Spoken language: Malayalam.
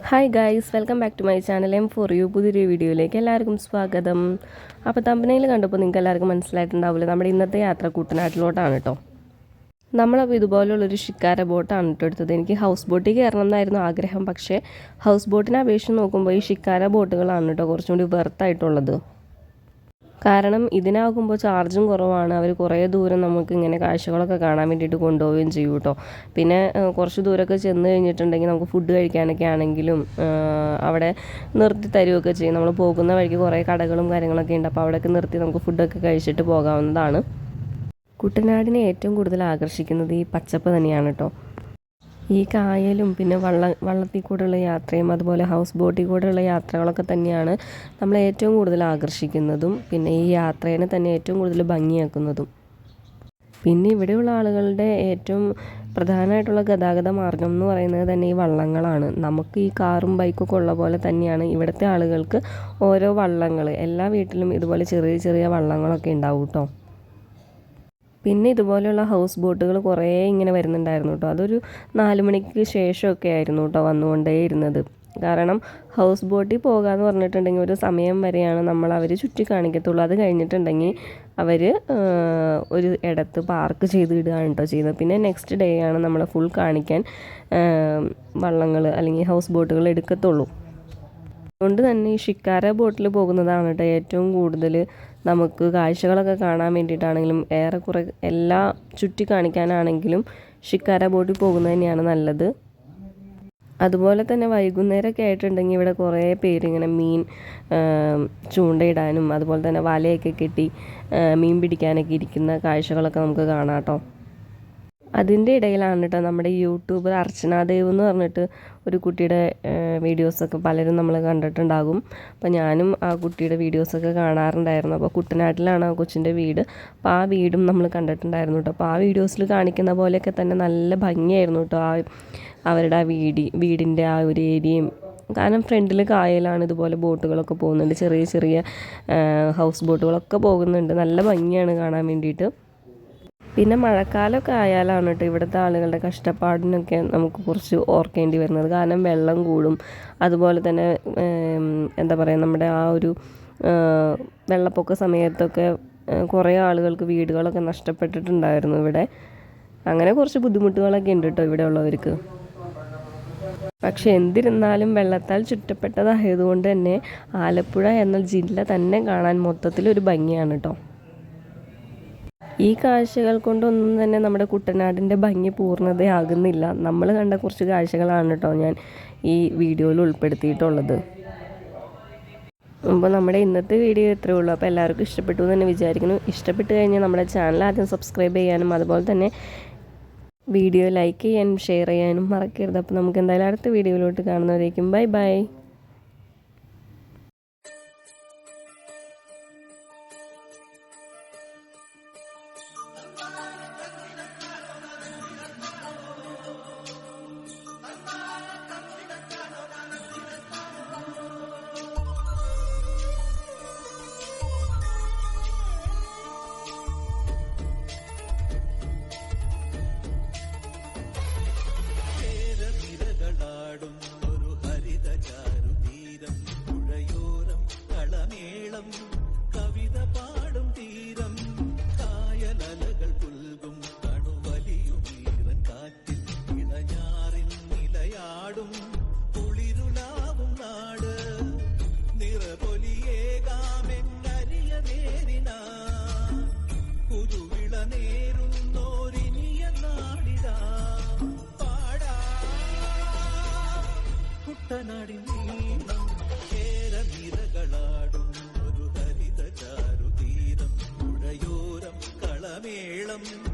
Hi guys welcome back to my channel M four U പുതിയൊരു വീഡിയോയിലേക്ക് എല്ലാവർക്കും സ്വാഗതം. അപ്പോൾ തമ്പനയിൽ കണ്ടപ്പോൾ നിങ്ങൾക്ക് എല്ലാവർക്കും മനസ്സിലായിട്ടുണ്ടാവില്ല? നമ്മുടെ ഇന്നത്തെ യാത്ര കുട്ടനാട്ടിലോട്ടാണ് കേട്ടോ നമ്മളപ്പോൾ ഇതുപോലുള്ളൊരു ഷിക്കാര ബോട്ടാണ് കേട്ടോ എടുത്തത്. എനിക്ക് ഹൗസ് ബോട്ടിൽ കയറണം എന്നായിരുന്നു ആഗ്രഹം. പക്ഷേ ഹൗസ് ബോട്ടിനെ അപേക്ഷിച്ച് നോക്കുമ്പോൾ ഈ ഷിക്കാര ബോട്ടുകളാണ് കേട്ടോ കുറച്ചും കൂടി വെർത്തായിട്ടുള്ളത് കാരണം ഇതിനാകുമ്പോൾ ചാർജും കുറവാണ്. അവർ കുറേ ദൂരം നമുക്ക് ഇങ്ങനെ കാഴ്ചകളൊക്കെ കാണാൻ വേണ്ടിയിട്ട് കൊണ്ടുപോവുകയും ചെയ്യും കേട്ടോ പിന്നെ കുറച്ച് ദൂരമൊക്കെ ചെന്ന് കഴിഞ്ഞിട്ടുണ്ടെങ്കിൽ നമുക്ക് ഫുഡ് കഴിക്കാനൊക്കെ ആണെങ്കിലും അവിടെ നിർത്തി തരുമൊക്കെ ചെയ്യും. നമ്മൾ പോകുന്ന വഴിക്ക് കുറേ കടകളും കാര്യങ്ങളൊക്കെ ഉണ്ട്. അപ്പോൾ അവിടെയൊക്കെ നിർത്തി നമുക്ക് ഫുഡൊക്കെ കഴിച്ചിട്ട് പോകാവുന്നതാണ്. കുട്ടനാടിനെ ഏറ്റവും കൂടുതൽ ആകർഷിക്കുന്നത് ഈ പച്ചപ്പ് തന്നെയാണ് കേട്ടോ ഈ കായലും പിന്നെ വള്ള വള്ളത്തിൽ കൂടെയുള്ള യാത്രയും അതുപോലെ ഹൗസ് ബോട്ടിൽ കൂടെയുള്ള യാത്രകളൊക്കെ തന്നെയാണ് നമ്മളെ ഏറ്റവും കൂടുതൽ ആകർഷിക്കുന്നതും പിന്നെ ഈ യാത്രേനെ തന്നെ ഏറ്റവും കൂടുതൽ ഭംഗിയാക്കുന്നതും. പിന്നെ ഇവിടെയുള്ള ആളുകളുടെ ഏറ്റവും പ്രധാനമായിട്ടുള്ള ഗതാഗത മാർഗം എന്ന് പറയുന്നത് തന്നെ ഈ വള്ളങ്ങളാണ്. നമുക്ക് ഈ കാറും ബൈക്കൊക്കെ ഉള്ള പോലെ തന്നെയാണ് ഇവിടുത്തെ ആളുകൾക്ക് ഓരോ വള്ളങ്ങൾ എല്ലാ വീട്ടിലും ഇതുപോലെ ചെറിയ ചെറിയ വള്ളങ്ങളൊക്കെ ഉണ്ടാവും കേട്ടോ പിന്നെ ഇതുപോലെയുള്ള ഹൗസ് ബോട്ടുകൾ കുറേ ഇങ്ങനെ വരുന്നുണ്ടായിരുന്നു കേട്ടോ. അതൊരു നാല് മണിക്ക് ശേഷമൊക്കെ ആയിരുന്നു കേട്ടോ വന്നുകൊണ്ടേയിരുന്നത് കാരണം ഹൗസ് ബോട്ടിൽ പോകാന്ന് പറഞ്ഞിട്ടുണ്ടെങ്കിൽ ഒരു സമയം വരെയാണ് നമ്മൾ അവർ ചുറ്റി കാണിക്കത്തുള്ളൂ. അത് കഴിഞ്ഞിട്ടുണ്ടെങ്കിൽ അവർ ഒരു ഇടത്ത് പാർക്ക് ചെയ്ത് ഇടുകയാണ് കേട്ടോ ചെയ്യുന്നത്. പിന്നെ നെക്സ്റ്റ് ഡേ ആണ് നമ്മൾ ഫുൾ കാണിക്കാൻ വള്ളങ്ങൾ അല്ലെങ്കിൽ ഹൗസ് ബോട്ടുകൾ എടുക്കത്തുള്ളൂ. അതുകൊണ്ട് തന്നെ ഈ ഷിക്കാര ബോട്ടിൽ പോകുന്നതാണ് കേട്ടോ ഏറ്റവും കൂടുതൽ നമുക്ക് കാഴ്ചകളൊക്കെ കാണാൻ വേണ്ടിയിട്ടാണെങ്കിലും ഏറെക്കുറെ എല്ലാ ചുറ്റി കാണിക്കാനാണെങ്കിലും ഷിക്കാര ബോട്ടിൽ പോകുന്നത് തന്നെയാണ് നല്ലത്. അതുപോലെ തന്നെ വൈകുന്നേരമൊക്കെ ആയിട്ടുണ്ടെങ്കിൽ ഇവിടെ കുറേ പേര് ഇങ്ങനെ മീൻ ചൂണ്ടയിടാനും അതുപോലെ തന്നെ വലയൊക്കെ കെട്ടി മീൻ പിടിക്കാനൊക്കെ ഇരിക്കുന്ന കാഴ്ചകളൊക്കെ നമുക്ക് കാണാം കേട്ടോ. അതിന്റെ ഇടയിലാണ് കേട്ടോ നമ്മുടെ യൂട്യൂബർ അർച്ചന ദേവ് എന്ന് പറഞ്ഞിട്ട് ഒരു കുട്ടിയുടെ വീഡിയോസൊക്കെ പലരും നമ്മൾ കണ്ടിട്ടുണ്ടാകും. അപ്പോൾ ഞാനും ആ കുട്ടിയുടെ വീഡിയോസൊക്കെ കാണാറുണ്ടായിരുന്നു. അപ്പോൾ കുട്ടനാട്ടിലാണ് ആ കൊച്ചിന്റെ വീട്. അപ്പോൾ ആ വീടും നമ്മൾ കണ്ടിട്ടുണ്ടായിരുന്നു കേട്ടോ അപ്പോൾ ആ വീഡിയോസിൽ കാണിക്കുന്ന പോലെയൊക്കെ തന്നെ നല്ല ഭംഗിയായിരുന്നു കേട്ടോ ആ അവരുടെ ആ വീടി വീടിന്റെ ആ ഒരു ഏരിയയും. കാരണം ഫ്രണ്ടിൽ കായലാണ് ഇതുപോലെ ബോട്ടുകളൊക്കെ പോകുന്നുണ്ട്. ചെറിയ ചെറിയ ഹൗസ് ബോട്ടുകളൊക്കെ പോകുന്നുണ്ട്. നല്ല ഭംഗിയാണ് കാണാൻ വേണ്ടിയിട്ട്. പിന്നെ മഴക്കാലമൊക്കെ ആയാലാണ് കേട്ടോ ഇവിടുത്തെ ആളുകളുടെ കഷ്ടപ്പാടിനൊക്കെ നമുക്ക് കുറച്ച് ഓർക്കേണ്ടി വരുന്നത്. കാരണം വെള്ളം കൂടും. അതുപോലെ തന്നെ എന്താ പറയുക നമ്മുടെ ആ ഒരു വെള്ളപ്പൊക്ക സമയത്തൊക്കെ കുറേ ആളുകൾക്ക് വീടുകളൊക്കെ നഷ്ടപ്പെട്ടിട്ടുണ്ടായിരുന്നു ഇവിടെ. അങ്ങനെ കുറച്ച് ബുദ്ധിമുട്ടുകളൊക്കെ ഉണ്ട് കേട്ടോ ഇവിടെ ഉള്ളവർക്ക്. പക്ഷെ എന്തിരുന്നാലും വെള്ളത്താൽ ചുറ്റപ്പെട്ടതായതുകൊണ്ട് തന്നെ ആലപ്പുഴ എന്ന ജില്ല തന്നെ കാണാൻ മൊത്തത്തിൽ ഒരു ഭംഗിയാണ് കേട്ടോ. ഈ കാഴ്ചകൾ കൊണ്ടൊന്നും തന്നെ നമ്മുടെ കുട്ടനാടിന്റെ ഭംഗി പൂർണതയാകുന്നില്ല. നമ്മൾ കണ്ട കുറച്ച് കാഴ്ചകളാണ് കേട്ടോ ഞാൻ ഈ വീഡിയോയിൽ ഉൾപ്പെടുത്തിയിട്ടുള്ളത്. അപ്പോൾ നമ്മുടെ ഇന്നത്തെ വീഡിയോ ഇത്രയേ ഉള്ളൂ. അപ്പോൾ എല്ലാവർക്കും ഇഷ്ടപ്പെട്ടു എന്ന് തന്നെ വിചാരിക്കുന്നു. ഇഷ്ടപ്പെട്ട് കഴിഞ്ഞാൽ നമ്മുടെ ചാനൽ ആദ്യം സബ്സ്ക്രൈബ് ചെയ്യാനും അതുപോലെ തന്നെ വീഡിയോ ലൈക്ക് ചെയ്യാനും ഷെയർ ചെയ്യാനും മറക്കരുത്. അപ്പോൾ നമുക്ക് എന്തായാലും അടുത്ത വീഡിയോയിലോട്ട് കാണുന്നവരേക്കും ബൈ ബൈ. നിലയാടും കുളിരുലാവും നാട്. നിറപൊലിയേകാമെന്നറിയ നേരിന. കുരുവിള നേരുന്നോരിനിയ നാടിതാ. പാടാ. കുട്ടനാടി നീളം ചേരനിരകളാടും ഒരു ഹരിത ചാരുതീരം പുഴയോരം കളമേളം. പാടും